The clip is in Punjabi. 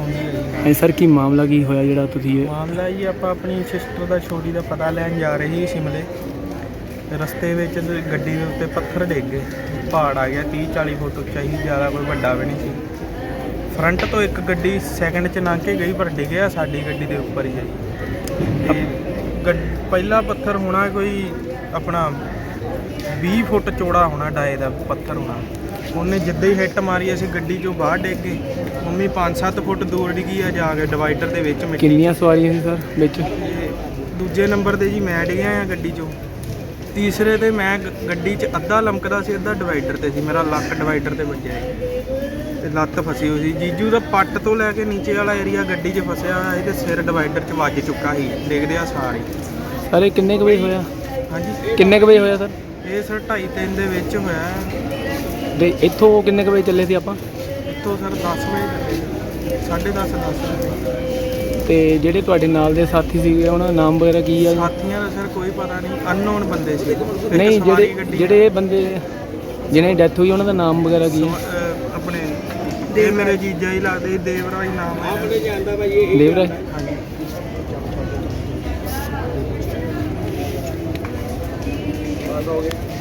ਸੁਣਦੀ ਹੈ ਹਾਂਜੀ ਸਰ ਕੀ ਮਾਮਲਾ ਕੀ ਹੋਇਆ ਜਿਹੜਾ ਤੁਸੀਂ ਇਹ ਮਾਮਲਾ ਜੀ ਆਪਾਂ ਆਪਣੀ ਸਿਸਟਰ ਦਾ ਛੋਟੀ ਦਾ ਪਤਾ ਲੈਣ ਜਾ ਰਹੇ ਸੀ ਸ਼ਿਮਲੇ। ਰਸਤੇ ਵਿੱਚ ਗੱਡੀ ਦੇ ਉੱਤੇ ਪੱਥਰ ਡਿੱਗ ਗਏ। ਪਹਾੜ ਆ ਗਿਆ 30 40 ਫੁੱਟ ਉੱਚਾ ਸੀ ਜ਼ਿਆਦਾ ਕੋਈ ਵੱਡਾ ਵੀ ਨਹੀਂ ਸੀ। ਫਰੰਟ ਤੋਂ ਇੱਕ ਗੱਡੀ ਸੈਕਿੰਡ 'ਚ ਲੰਘ ਕੇ ਗਈ ਪਰ ਡਿੱਗਿਆ ਸਾਡੀ ਗੱਡੀ ਦੇ ਉੱਪਰ ਹੀ ਹੈ ਪਹਿਲਾ ਪੱਥਰ ਹੋਣਾ ਕੋਈ ਆਪਣਾ 20 ਫੁੱਟ ਚੌੜਾ ਹੋਣਾ ਡਾਏ ਦਾ ਪੱਥਰ ਹੋਣਾ। ਉਹਨੇ ਜਿੱਦਾਂ ਹੀ ਹਿੱਟ ਮਾਰੀ ਅਸੀਂ ਗੱਡੀ 'ਚੋਂ ਬਾਹਰ ਡਿੱਗ ਗਏ। ਮੰਮੀ 5-7 ਫੁੱਟ ਦੂਰ ਡਿੱਗੀ ਆ ਜਾ ਕੇ ਡਿਵਾਈਡਰ ਦੇ ਵਿੱਚ ਮਿੱਟੀ ਕਿੰਨੀਆਂ ਸਵਾਰੀਆਂ ਸੀ ਸਰ ਵਿੱਚ? ਦੂਜੇ ਨੰਬਰ ਤੇ ਜੀ ਮੈਂ ਡਿੱਗਿਆ ਆ ਗੱਡੀ 'ਚੋਂ। ਤੀਸਰੇ ਤੇ ਮੈਂ ਗੱਡੀ 'ਚ ਅੱਧਾ ਲਮਕਦਾ ਸੀ ਅੱਧਾ ਡਿਵਾਈਡਰ ਤੇ ਸੀ। ਮੇਰਾ ਲੱਕ ਡਿਵਾਈਡਰ ਤੇ ਵੱਜਿਆ ਤੇ ਲੱਤ ਫਸੀ ਹੋਈ ਸੀ। ਜੀਜੂ ਦਾ ਪੱਟ ਤੋਂ ਲੈ ਕੇ ਨੀਚੇ ਵਾਲਾ ਏਰੀਆ ਗੱਡੀ 'ਚ ਫਸਿਆ ਹੋਇਆ ਸੀ ਤੇ ਸਿਰ ਡਿਵਾਈਡਰ 'ਚ ਵੱਜ ਚੁੱਕਾ ਸੀ। ਡਿੱਗਦੇ ਆ ਸਾਰੇ। ਸਰ ਕਿੰਨੇ ਕੁ ਵਜੇ ਹੋਇਆ? ਹਾਂਜੀ। ਕਿੰਨੇ ਕੁ ਵਜੇ ਹੋਇਆ ਸਰ? ਇਹ ਸਰ 2:30 ਤਿੰਨ ਦੇ ਵਿੱਚ ਹੋਇਆ। ਤੇ ਇੱਥੋਂ ਕਿੰਨੇ ਕੁ ਵਜੇ ਚੱਲੇ ਸੀ ਆਪਾਂ? ਇੱਥੋਂ ਸਰ 10 ਵਜੇ ਚੱਲੇ 10:30 10 ਵਜੇ। ਤੇ ਜਿਹੜੇ ਤੁਹਾਡੇ ਨਾਲ ਦੇ ਸਾਥੀ ਸੀਗੇ ਉਹਨਾਂ ਦਾ ਨਾਮ ਵਗੈਰਾ ਕੀ ਆ? ਸਾਥੀਆਂ ਦਾ ਸਰ ਕੋਈ ਪਤਾ ਨਹੀਂ। ਅਨਨੋਨ ਬੰਦੇ ਸੀ। ਇੱਕ ਨਹੀਂ ਸਵਾਰੀ ਜਿਹੜੇ ਗੱਡੀ- ਜਿਹੜੇ ਇਹ ਬੰਦੇ ਜਿਹਨੇ ਡੈਥ ਹੋਈ ਉਹਨਾਂ ਦਾ ਨਾਮ ਵਗੈਰਾ ਕੀ ਅਹ ਆਪਣੇ ਦੇ ਮੇਰੇ ਜੀਜਾ ਹੀ ਲੱਗਦੇ ਦੇਵਰਾਜ ਨਾਮ ਹੈ। ਦੇਵਰਾਜ ਹਾਂਜੀ